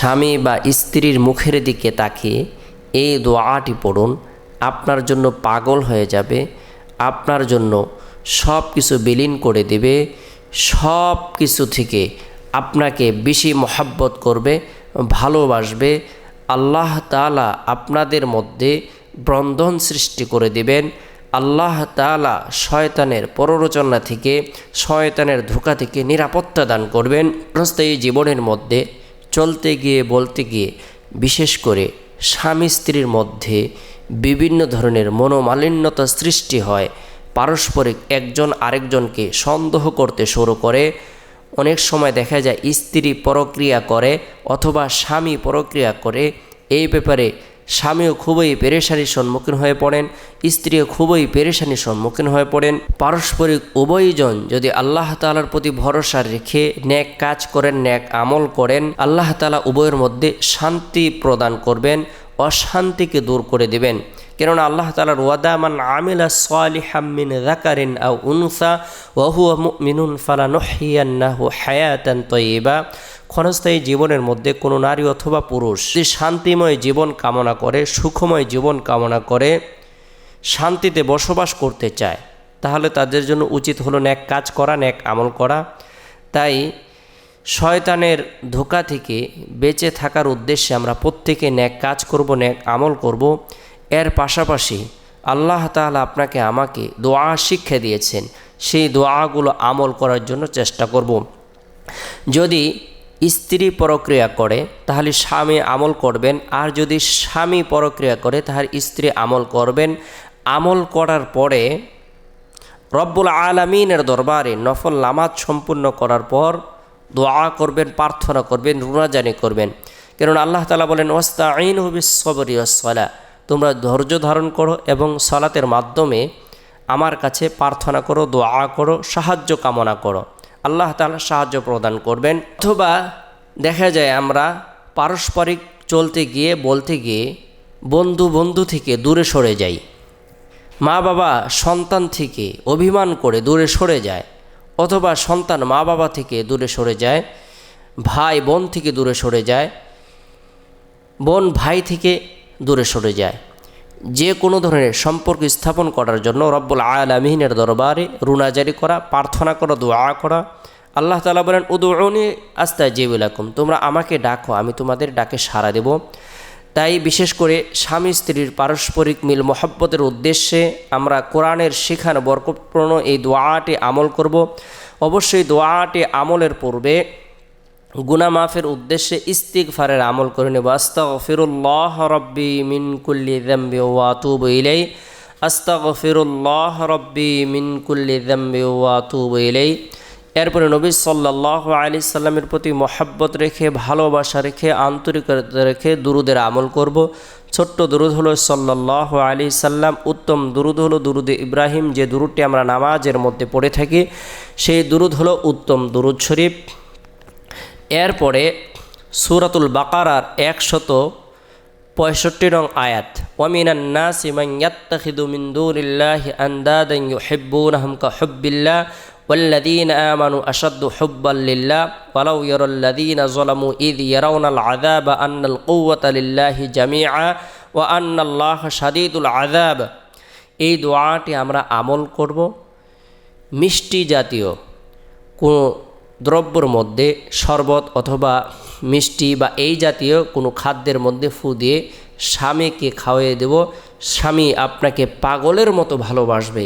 স্বামী বা স্ত্রীর মুখের দিকে তাকিয়ে এই দোয়াটি পড়ুন, আপনার জন্য পাগল হয়ে যাবে, আপনার জন্য সব কিছু বিলীন করে দেবে, সব কিছু থেকে আপনাকে বেশি মহাব্বত করবে, ভালোবাসবে, আল্লাহ তালা আপনাদের মধ্যে ব্রন্ধন সৃষ্টি করে দিবেন, আল্লাহ তালা শয়তানের প্ররোচনা থেকে, শয়তানের ধোকা থেকে নিরাপত্তা দান করবেন এই জীবনের মধ্যে। চলতে গিয়ে, বলতে গিয়ে, বিশেষ করে স্বামী স্ত্রীর মধ্যে বিভিন্ন ধরনের মনোমালিন্যতা সৃষ্টি হয়। পারস্পরিক একজন আরেকজনকে সন্দেহ করতে শুরু করে। অনেক সময় দেখা যায়, স্ত্রী পরক্রিয়া করে অথবা স্বামী পরক্রিয়া করে। এই ব্যাপারে স্বামীও খুবই পেরেশানির সম্মুখীন হয়ে পড়েন, স্ত্রীও খুবই পেরেশানির সম্মুখীন হয়ে পড়েন। পারস্পরিক উভয়জন যদি আল্লাহ তালার প্রতি ভরসা রেখে ন্যাক কাজ করেন, ন্যাক আমল করেন, আল্লাহ তালা উভয়ের মধ্যে শান্তি প্রদান করবেন, অশান্তিকে দূর করে দেবেন। কেননা আল্লাহ তালার ওয়াদামান আমিলা সালিহাম্মিন জাকারিন আও উনসা ওয়াহুয়া মুমিনুন ফালা নহিয়ান্নাহু হায়াতান তৈবা ক্ষণস্থায়ী জীবনের মধ্যে কোনো নারী অথবা পুরুষ যদি শান্তিময় জীবন কামনা করে, সুখময় জীবন কামনা করে, শান্তিতে বসবাস করতে চায়, তাহলে তাদের জন্য উচিত হলো ন্যাক কাজ করা, ন্যাক আমল করা। তাই শয়তানের ধোকা থেকে বেঁচে থাকার উদ্দেশ্যে আমরা প্রত্যেকে ন্যাক কাজ করব, ন্যাক আমল করব। এর পাশাপাশি আল্লাহ তাআলা আপনাকে আমাকে দোয়া শিক্ষা দিয়েছেন, সেই দোয়াগুলো আমল করার জন্য চেষ্টা করব। যদি স্ত্রী পরক্রিয়া করে, তাহলে স্বামী আমল করবেন। আর যদি স্বামী পরক্রিয়া করে, তাহলে স্ত্রী আমল করবেন। আমল করার পরে রব্বুল আলমিনের দরবারে নফল নামাজ সম্পূর্ণ করার পর দোয়া করবেন, প্রার্থনা করবেন রুনাজানি করবেন। কেননা আল্লাহ তালা বলেন ওস্তা আইন হবি সবরি সলা তোমরা ধৈর্য ধারণ করো এবং সলাতের মাধ্যমে আমার কাছে প্রার্থনা করো, দোয়া করো, সাহায্য কামনা করো। আল্লাহ তালা সাহায্য প্রদান করবেন। অথবা দেখা যায় আমরা পারস্পরিক চলতে গিয়ে, বলতে গিয়ে বন্ধু বন্ধু থেকে দূরে সরে যাই। মা বাবা সন্তান থেকে অভিমান করে দূরে সরে যায়, অথবা সন্তান মা বাবা থেকে দূরে সরে যায় ভাই বোন থেকে দূরে সরে যায় বোন ভাই থেকে দূরে সরে যায়। যে কোনো ধরনের সম্পর্ক স্থাপন করার জন্য রব্বুল আলমিনের দরবারে রুনাজারি করা, প্রার্থনা করা, দোয়া করা। আল্লাহ তালা বলেন উদৌনি আস্তা জেবুলাকুম তোমরা আমাকে ডাকো, আমি তোমাদের ডাকে সাড়া দেব। তাই বিশেষ করে স্বামী স্ত্রীর পারস্পরিক মিল, মহব্বতের উদ্দেশ্যে আমরা কোরআনের শেখানো বরকতপূর্ণ এই দোয়াটি আমল করব। অবশ্যই দোয়াটি আমলের পূর্বে গুনা মাফের উদ্দেশ্যে ইস্তিগফারের আমল করে নেব। আস্তাগফিরুল্লাহ রব্বি মিন কুল্লি যামবি ওয়া আতুবু ইলাই আস্তাগফিরুল্লাহ রব্বি মিন কুল্লি যামবি ওয়া আতুবু ইলাই এরপরে নবী সাল্লাহ আলি সাল্লামের প্রতি মহাব্বত রেখে, ভালোবাসা রেখে, আন্তরিকতা রেখে দুরুদের আমল করব। ছোট্ট দুরুদ হলো সাল্লাহ আলি সাল্লাম, উত্তম দুরুদ হলো দুরুদে ইব্রাহিম। যে দুরুদটি আমরা নামাজের মধ্যে পড়ে থাকি, সেই দুরুদ হলো উত্তম দুরুদ শরীফ। এরপরে সুরাতুল বাকারার একশত পঁয়ষট্টি নং আয়াত ওয়ামিনান নাসি মান ইয়াত্তাখিদু মিন দুনিল্লাহি আনদাদান ইউহিব্বুনাহুম কা হুব্বিল্লাহ والذين آمنوا أشد حبا لله ولو يرى الذين ظلموا إذ يرون العذاب أن القوة لله جميعا وأن الله شديد العذاب এই দোয়াটি আমরা আমল করব মিষ্টি জাতীয় কোনো দ্রব্যর মধ্যে শরবত অথবা মিষ্টি বা এই জাতীয় কোনো খাদ্যের মধ্যে ফু দিয়ে স্বামীকে খাওয়িয়ে দেব। স্বামী আপনাকে পাগলের মতো ভালোবাসবে।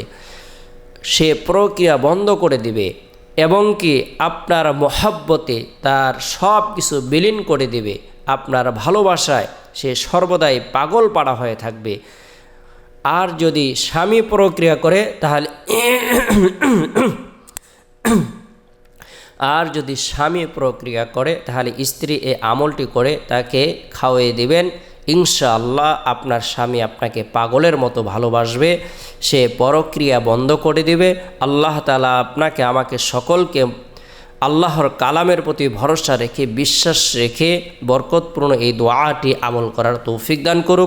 সে প্রক্রিয়া বন্ধ করে দিবে এবং কি আপনার মহাব্বতে তার সব কিছু বিলীন করে দিবে। আপনার ভালোবাসায় সে সর্বদাই পাগল পাড়া হয়ে থাকবে। আর যদি স্বামী প্রক্রিয়া করে তাহলে আর যদি স্বামী প্রক্রিয়া করে, তাহলে স্ত্রী এ আমলটি করে তাকে খাওয়িয়ে দিবেন। ইনশাআল্লাহ আপনার স্বামী আপনাকে পাগলের মতো ভালোবাসবে, সে পরক্রিয়া বন্ধ করে দিবে। আল্লাহ তালা আপনাকে, আমাকে সকলকে আল্লাহর কালামের প্রতি ভরসা রেখে, বিশ্বাস রেখে বরকতপূর্ণ এই দোয়াটি আমল করার তৌফিক দান করুক।